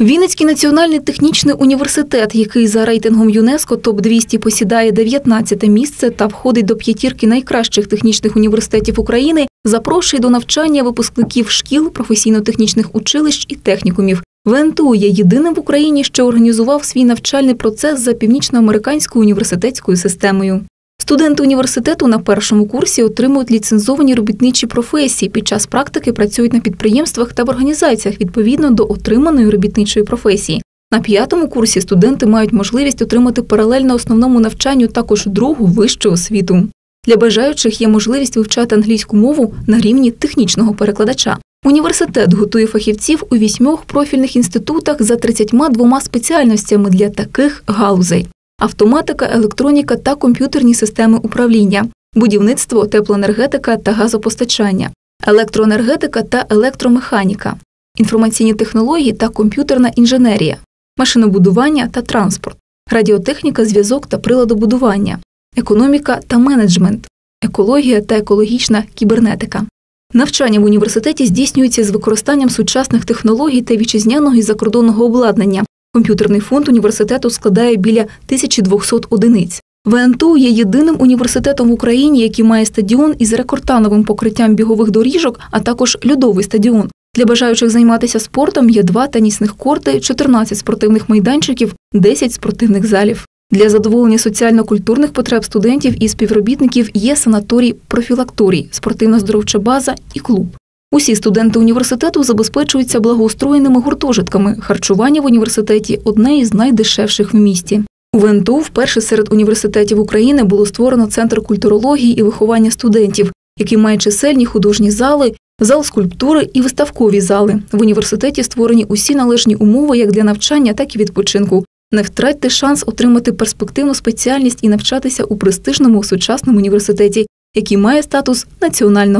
Вінницький національний технічний університет, який за рейтингом ЮНЕСКО топ 200 посідає 19 місце та входить до п'ятірки найкращих технічних університетів України, запрошує до навчання випускників шкіл, професійно-технічних училищ і технікумів. ВНТУ є єдиним в Україні, що організував свій навчальний процес за північноамериканською університетською системою. Студенти університету на першому курсі отримують ліцензовані робітничі професії. Під час практики працюють на підприємствах та в організаціях відповідно до отриманої робітничої професії. На п'ятому курсі студенти мають можливість отримати паралельно основному навчанню також другу вищу освіту. Для бажаючих є можливість вивчати англійську мову на рівні технічного перекладача. Університет готує фахівців у вісьмох профільних інститутах за 32 спеціальностями для таких галузей автоматика, електроніка та комп'ютерні системи управління, будівництво, теплоенергетика та газопостачання, електроенергетика та електромеханіка, інформаційні технології та комп'ютерна інженерія, машинобудування та транспорт, радіотехніка, зв'язок та приладобудування, економіка та менеджмент, екологія та екологічна кібернетика. Навчання в університеті здійснюється з використанням сучасних технологій та вітчизняного і закордонного обладнання, Комп'ютерний фонд університету складає біля 1200 одиниць. ВНТУ є єдиним університетом в Україні, який має стадіон із рекордтановим покриттям бігових доріжок, а також льодовий стадіон. Для бажаючих займатися спортом є два тенісних корти, 14 спортивних майданчиків, 10 спортивних залів. Для задоволення соціально-культурних потреб студентів і співробітників є санаторій профілакторій, спортивна здоровча база і клуб. Усі студенти університету забезпечуються благоустроєними гуртожитками. Харчування в університеті одне із найдешевших в місті. У ВНТУ вперше серед університетів України було створено центр культурології і виховання студентів, який має чисельні художні зали, зал скульптури і виставкові зали. В університеті створені усі належні умови як для навчання, так і відпочинку. Не втратьте шанс отримати перспективну спеціальність і навчатися у престижному сучасному університеті, який має статус національного.